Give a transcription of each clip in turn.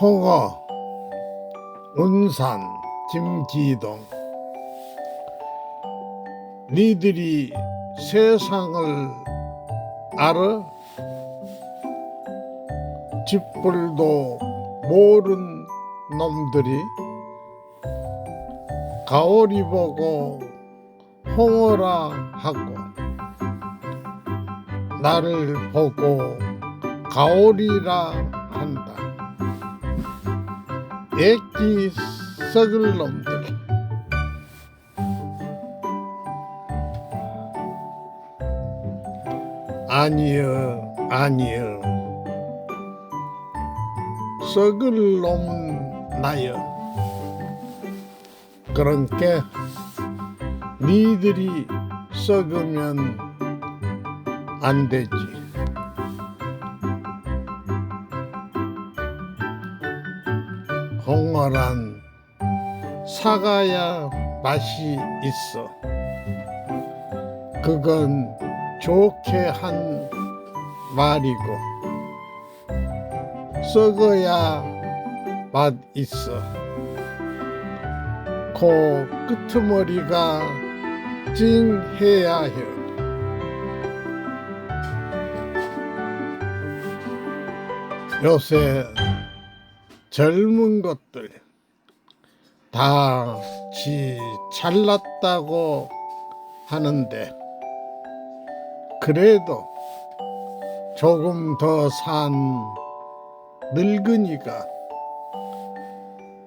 홍어, 운산, 김기동. 니들이 세상을 알아? 집불도 모른 놈들이 가오리 보고 홍어라 하고 나를 보고 가오리라 한다. 애기 썩을 놈들. 아니여, 아니여. 썩을 놈은 나여. 그런게 니들이 썩으면 안 되지. 홍어란 사가야 맛이 있어. 그건 좋게 한 말이고, 썩어야 맛 있어. 코 끄트머리가 찡해야 해. 요새 젊은 것들 다 지 잘났다고 하는데 그래도 조금 더 산 늙은이가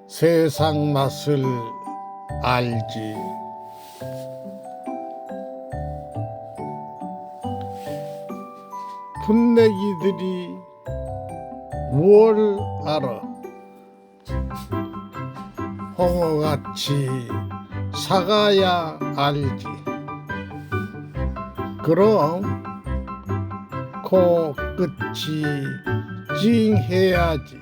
세상 맛을 알지. 풋내기들이 뭘 알아? 홍어같이 사가야 알지. 그럼 코 끝이 찡해야지.